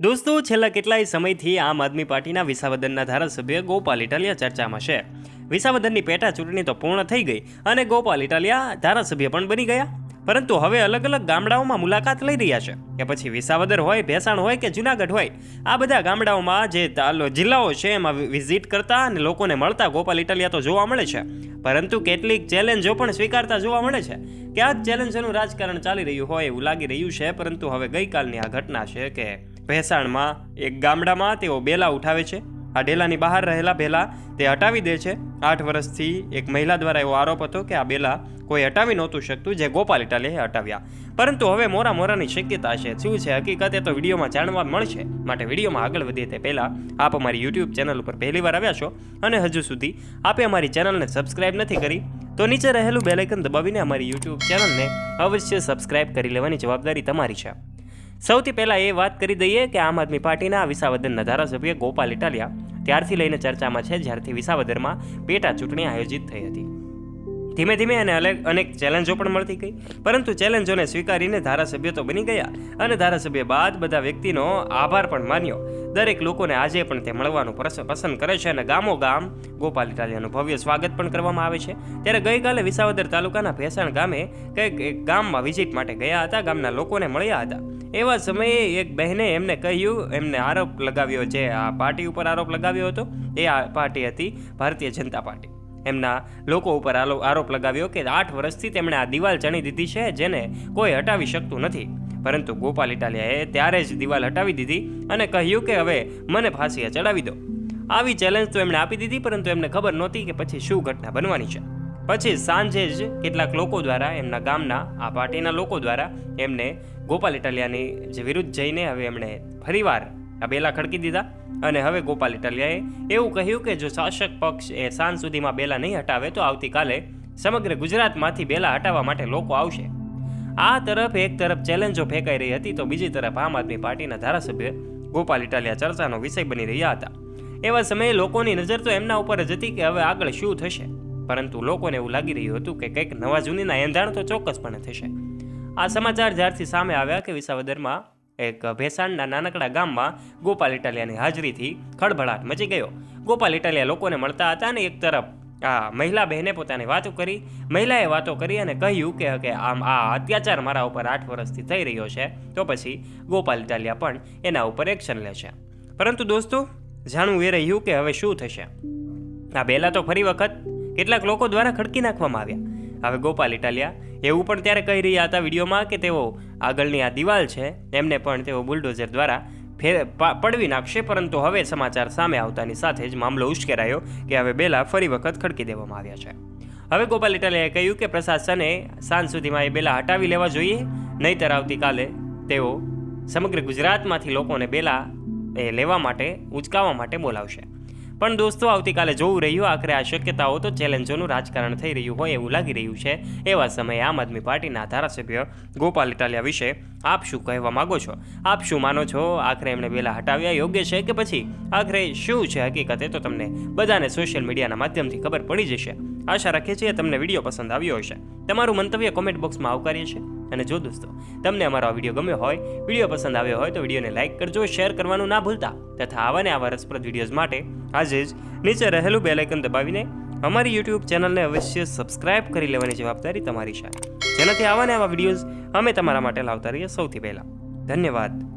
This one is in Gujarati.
દોસ્તો, છેલ્લા કેટલાય સમયથી આમ આદમી પાર્ટીના વિસાવદનના ધારાસભ્ય ગોપાલ ઇટાલિયા ચર્ચામાં છે. વિસાવદનની પેટા ચૂંટણી તો પૂર્ણ થઈ ગઈ અને ગોપાલ ઇટાલિયા ધારાસભ્ય પણ બની ગયા. પરંતુ હવે અલગ અલગ ગામડાઓમાં મુલાકાત લઈ રહ્યા છે. કે પછી વિસાવદર હોય, ભેસાણ હોય કે જુનાગઢ હોય, આ બધા ગામડાઓમાં જે જિલ્લાઓ છે એમાં વિઝિટ કરતા અને લોકોને મળતા ગોપાલ ઇટાલિયા તો જોવા મળે છે. પરંતુ કેટલીક ચેલેન્જો પણ સ્વીકારતા જોવા મળે છે. કે આ ચેલેન્જોનું રાજકારણ ચાલી રહ્યું હોય એવું લાગી રહ્યું છે, પરંતુ હવે ગઈકાલની આ ઘટના છે કે ભેસાણમાં એક ગામડામાં તેઓ બેલા ઉઠાવે છે. આ ડેલાની બહાર રહેલા ભેલા તે હટાવી દે છે. આઠ વર્ષથી એક મહિલા દ્વારા એવો આરોપ હતો કે આ બેલા કોઈ હટાવી નહોતું શકતું જે ગોપાલ ઇટાલીએ હટાવ્યા. પરંતુ હવે મોરા મોરાની શક્યતા છે. શું છે? હકીકત એ તો વિડીયોમાં જાણવા મળશે. માટે વિડીયોમાં આગળ વધીએ તે પહેલાં આપ અમારી યુટ્યુબ ચેનલ ઉપર પહેલી વાર આવ્યા છો અને હજુ સુધી આપે અમારી ચેનલને સબસ્ક્રાઇબ નથી કરી, તો નીચે રહેલું બેલાઇકન દબાવીને અમારી યુટ્યુબ ચેનલને અવશ્ય સબસ્ક્રાઇબ કરી લેવાની જવાબદારી તમારી છે. સૌથી પહેલાં એ વાત કરી દઈએ કે આમ આદમી પાર્ટીના વિસાવદરના ધારાસભ્ય ગોપાલ ઇટાલિયા ત્યારથી લઈને ચર્ચામાં છે, જ્યારથી વિસાવદરમાં પેટા ચૂંટણી આયોજિત થઈ હતી. ધીમે ધીમે એને અલગ અનેક ચેલેન્જો પણ મળતી ગઈ. પરંતુ ચેલેન્જોને સ્વીકારીને ધારાસભ્ય તો બની ગયા અને ધારાસભ્ય બાદ બધા વ્યક્તિનો આભાર પણ માન્યો. દરેક લોકોને આજે પણ તે મળવાનું પસ- પસંદ કરે છે અને ગામો ગામ ગોપાલ ઇટાલિયાનું ભવ્ય સ્વાગત પણ કરવામાં આવે છે. ત્યારે ગઈકાલે વિસાવદર તાલુકાના ભેસાણ ગામે કંઈક ગામમાં વિઝિટ માટે ગયા હતા. ગામના લોકોને મળ્યા હતા. એવા સમયે એક બહેને એમને કહ્યું, એમને આરોપ લગાવ્યો જે આ પાર્ટી ઉપર આરોપ લગાવ્યો હતો, એ આ પાર્ટી હતી ભારતીય જનતા પાર્ટી. એમના લોકો ઉપર આરોપ લગાવ્યો કે આઠ વર્ષથી તેમણે આ દિવાલ ચણી દીધી છે, જેને કોઈ હટાવી શકતું નથી. પરંતુ ગોપાલ ઇટાલિયાએ ત્યારે જ દિવાલ હટાવી દીધી અને કહ્યું કે હવે મને ફાંસીએ ચડાવી દો. આવી ચેલેન્જ તો એમણે આપી દીધી, પરંતુ એમને ખબર નહોતી કે પછી શું ઘટના બનવાની છે. પછી સાંજે જ કેટલાક લોકો દ્વારા એમના ગામના, આ પાર્ટીના લોકો દ્વારા એમને ગોપાલ ઇટાલિયાની જે વિરુદ્ધ જઈને હવે એમણે ફરીવાર આ બેલા ખડકી દીધા. અને હવે ગોપાલ ઇટાલિયાએ એવું કહ્યું કે જો શાસક પક્ષ એ સાંજ સુધીમાં બેલા નહીં હટાવે, તો આવતીકાલે સમગ્ર ગુજરાતમાંથી બેલા હટાવવા માટે લોકો આવશે. આ તરફ એક તરફ ચેલેન્જો ફેંકાઈ રહી હતી, તો બીજી તરફ આમ આદમી પાર્ટીના ધારાસભ્ય ગોપાલ ઇટાલિયા ચર્ચાનો વિષય બની રહ્યા હતા. એવા સમયે લોકોની નજર તો એમના ઉપર જ હતી કે હવે આગળ શું થશે. પરંતુ લોકોને એવું લાગી રહ્યું હતું કે કંઈક નવા જૂનીના એંધાણ તો ચોક્કસપણે થશે. આ સમાચાર જ્યારથી સામે આવ્યા કે વિસાવદરમાં એક ભેસાણના નાનકડા ગામમાં ગોપાલ ઇટાલિયાની હાજરીથી ખળભળાટ મચી ગયો. ગોપાલ ઇટાલિયા લોકોને મળતા હતા અને એક તરફ આ મહિલા બહેને પોતાની વાતો કરી, મહિલાએ વાતો કરી અને કહ્યું કે કે આમ આ અત્યાચાર મારા ઉપર આઠ વર્ષથી થઈ રહ્યો છે, તો પછી ગોપાલ ઇટાલિયા પણ એના ઉપર એક્શન લેશે પરંતુ દોસ્તો, જાણવું એ રહ્યું કે હવે શું થશે? આ પહેલાં તો ફરી વખત કેટલાક લોકો દ્વારા ખડકી નાખવામાં આવ્યા. હવે ગોપાલ ઇટાલિયા, એવું પણ ત્યારે કહી રહ્યા હતા વિડીયોમાં કે તેઓ આગળની આ દિવાલ છે, એમને પણ તેઓ બુલડોઝર દ્વારા ફેર પડવી નાખશે, પરંતુ હવે સમાચાર સામે આવતાની સાથે જ મામલો ઉશ્કેરાયો કે હવે બેલા ફરી વખત ખડકી દેવામાં આવ્યા છે. હવે ગોપાલ ઇટાલિયાએ કહ્યું કે પ્રશાસને સાંજ સુધીમાં એ બેલા હટાવી લેવા જોઈએ, નહીતર આવતીકાલે તેઓ સમગ્ર ગુજરાતમાંથી લોકોને બેલા એ લેવા માટે, ઉચકાવવા માટે બોલાવશે. પણ દોસ્તો, આવતીકાલે જોવું રહ્યું, આખરે આ શક્યતાઓ તો ચેલેન્જોનું રાજકારણ થઈ રહ્યું હોય એવું લાગી રહ્યું છે. એવા સમયે આમ આદમી પાર્ટીના ધારાસભ્ય ગોપાલ ઇટાલિયા વિશે આપ શું કહેવા માગો છો? આપ શું માનો છો? આખરે એમણે વેલા હટાવ્યા યોગ્ય છે કે પછી? આખરે શું છે હકીકતે? તો તમને બધાને સોશિયલ મીડિયાના માધ્યમથી ખબર પડી જશે. આશા રાખીએ છીએ તમને વીડિયો પસંદ આવ્યો હશે. તમારું મંતવ્ય કોમેન્ટ બોક્સમાં આવકારીએ છે અને જો દોસ્તો, તમને અમારો આ વીડિયો ગમ્યો હોય, વીડિયો પસંદ આવ્યો હોય તો વિડીયોને લાઇક કરજો, શેર કરવાનું ના ભૂલતા. તથા આવા ને આવા રસપ્રદ વિડીયોઝ માટે આજે જ નીચે રહેલું બેલાઇકન દબાવીને અમારી યુટ્યુબ ચેનલને અવશ્ય સબસ્ક્રાઇબ કરી લેવાની જવાબદારી તમારી છે. જેનાથી આવા ને આવા વિડીયોઝ અમે તમારા માટે લાવતા રહીએ સૌથી પહેલાં. ધન્યવાદ.